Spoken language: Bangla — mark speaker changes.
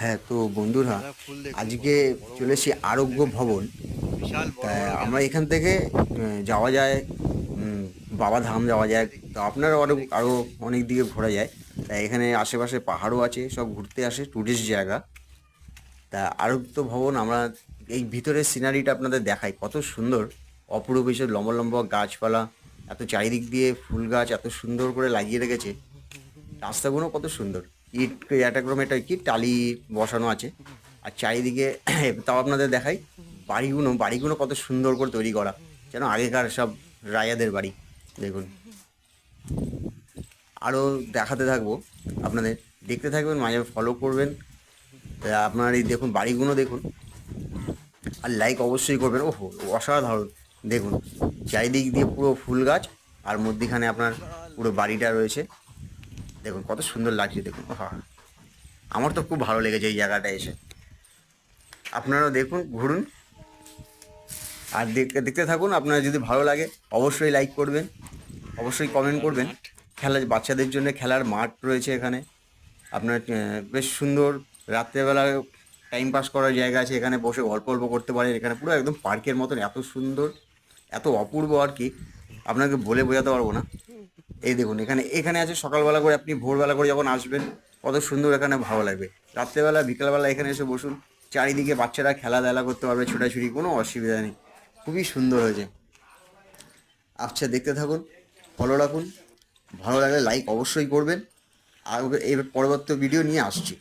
Speaker 1: হ্যাঁ তো বন্ধুরা আজকে চলে এসেছি আরোগ্য ভবন। তা আমরা এখান থেকে যাওয়া যায় বাবা ধাম যাওয়া যায়। তো আপনারা আরও আরও অনেক দিকে ঘোরা যায়। তা এখানে আশেপাশে পাহাড়ও আছে সব ঘুরতে আসে টুরিস্ট জায়গা। তা আরোগ্য ভবন আমরা এই ভিতরের সিনারিটা আপনাদের দেখাই। কত সুন্দর অপরূপ এসব লম্বা লম্বা গাছপালা এত চারিদিক দিয়ে ফুল গাছ এত সুন্দর করে লাগিয়ে রেখেছে। রাস্তাগুলো কত সুন্দর। ইট একটা কি, টালি বসানো আছে। আর চারিদিকে, তাও আপনাদের দেখাই বাড়িগুলো বাড়িগুলো কত সুন্দর করে তৈরি করা। যেন আগেকার সব রায়াদের বাড়ি, দেখুন। আরও দেখাতে থাকব, আপনাদের দেখতে থাকবেন, মাঝে ফলো করবেন। আপনার এই দেখুন বাড়িগুলো দেখুন। আর লাইক অবশ্যই করবেন। ওহো, অসাধারণ, দেখুন। চারিদিক দিয়ে পুরো ফুল গাছ, আর মধ্যিখানে আপনার পুরো বাড়িটা রয়েছে। দেখুন, কত সুন্দর লাগছে, দেখুন হা আমার তো খুব ভালো লেগেছে এই জায়গাটা এসে। আপনারাও দেখুন, ঘুরুন। আর দেখতে দেখতে থাকুন, আপনার যদি ভালো লাগে, অবশ্যই লাইক করবেন, অবশ্যই কমেন্ট করবেন। খেলা, বাচ্চাদের জন্য খেলার মাঠ রয়েছে এখানে। আপনার বেশ সুন্দর রাত্রেবেলা টাইম পাস করার জায়গা আছে, এখানে বসে গল্প গল্প করতে পারেন। এখানে পুরো একদম পার্কের মতন, এত সুন্দর, এত অপূর্ব আর কি। আপনাকে বলে বোঝাতে পারব না। এই দেখুন, এখানে এখানে আছে সকালবেলা করে আপনি ভোরবেলা করে যখন আসবেন, কত সুন্দর এখানে ভালো লাগবে। রাত্রেবেলা, বিকালবেলা এখানে এসে বসুন, চারিদিকে বাচ্চারা খেলাধেলা করতে পারবে, ছোটাছুটি, কোনো অসুবিধা নেই। খুবই সুন্দর হয়েছে। আচ্ছা দেখতে থাকুন ফলো রাখুন। ভালো লাগলে লাইক অবশ্যই করবেন। আর এর পরবর্তী ভিডিও নিয়ে আসছি।